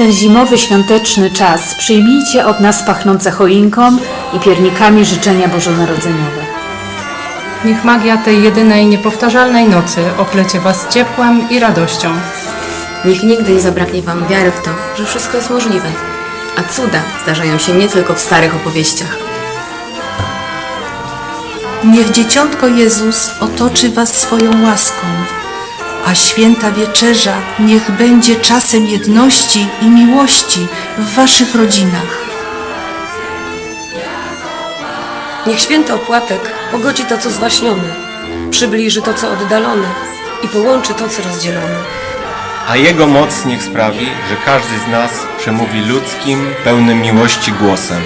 ten zimowy świąteczny czas przyjmijcie od nas pachnące choinką i piernikami życzenia bożonarodzeniowe. Niech magia tej jedynej, niepowtarzalnej nocy oplecie Was ciepłem i radością. Niech nigdy nie zabraknie Wam wiary w to, że wszystko jest możliwe. A cuda zdarzają się nie tylko w starych opowieściach. Niech Dzieciątko Jezus otoczy Was swoją łaską, a święta wieczerza niech będzie czasem jedności i miłości w Waszych rodzinach. Niech święty opłatek pogodzi to, co zwaśnione, przybliży to, co oddalone i połączy to, co rozdzielone. A Jego moc niech sprawi, że każdy z nas przemówi ludzkim, pełnym miłości głosem.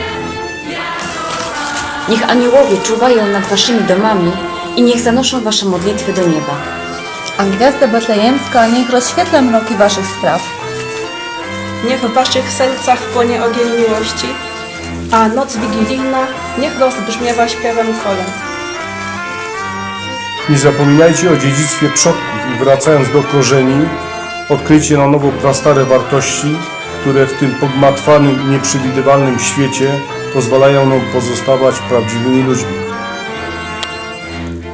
Niech aniołowie czuwają nad waszymi domami i niech zanoszą wasze modlitwy do nieba. A gwiazda betlejemska niech rozświetla mroki waszych spraw. Niech w waszych sercach płonie ogień miłości, a noc wigilijna niech rozbrzmiewa śpiewem kolęd. Nie zapominajcie o dziedzictwie przodków i wracając do korzeni, odkryjcie na nowo prastare wartości, które w tym pogmatwanym i nieprzewidywalnym świecie pozwalają nam pozostawać prawdziwymi ludźmi.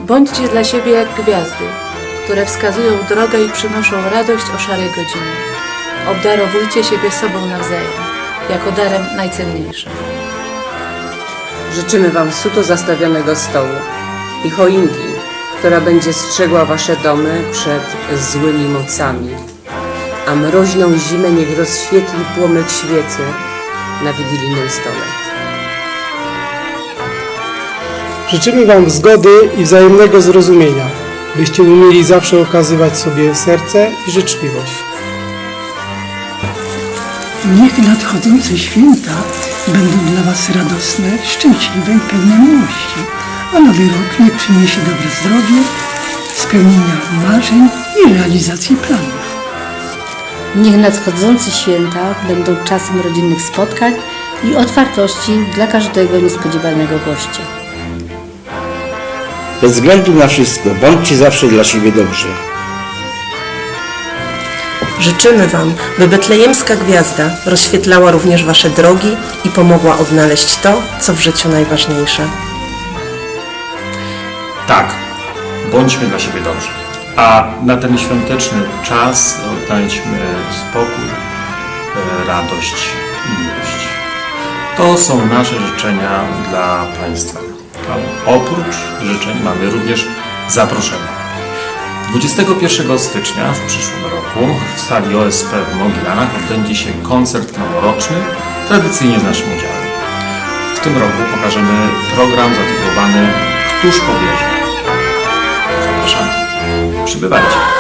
Bądźcie dla siebie jak gwiazdy, które wskazują drogę i przynoszą radość o szarej godzinie. Obdarowujcie siebie sobą nawzajem, jako darem najcenniejszym. Życzymy Wam suto zastawionego stołu i choinki, która będzie strzegła Wasze domy przed złymi mocami, a mroźną zimę niech rozświetli płomyk świecy na wigilijnym stole. Życzymy Wam zgody i wzajemnego zrozumienia, byście umieli zawsze okazywać sobie serce i życzliwość. Niech nadchodzące święta będą dla Was radosne, szczęśliwe i pełne miłości, a nowy rok niech przyniesie dobre zdrowie, spełnienia marzeń i realizacji planów. Niech nadchodzące święta będą czasem rodzinnych spotkań i otwartości dla każdego niespodziewanego gościa. Bez względu na wszystko, bądźcie zawsze dla siebie dobrzy. Życzymy Wam, by betlejemska gwiazda rozświetlała również Wasze drogi i pomogła odnaleźć to, co w życiu najważniejsze. Tak, bądźmy dla siebie dobrzy. A na ten świąteczny czas oddajmy spokój, e, radość i miłość. To są nasze życzenia dla Państwa. A oprócz życzeń mamy również zaproszenia. 21 stycznia w przyszłym roku w sali OSP w Mogilanach odbędzie się koncert noworoczny, tradycyjnie z naszym udziałem. W tym roku pokażemy program zatytułowany Któż powierzy? Zapraszamy. Przybywajcie.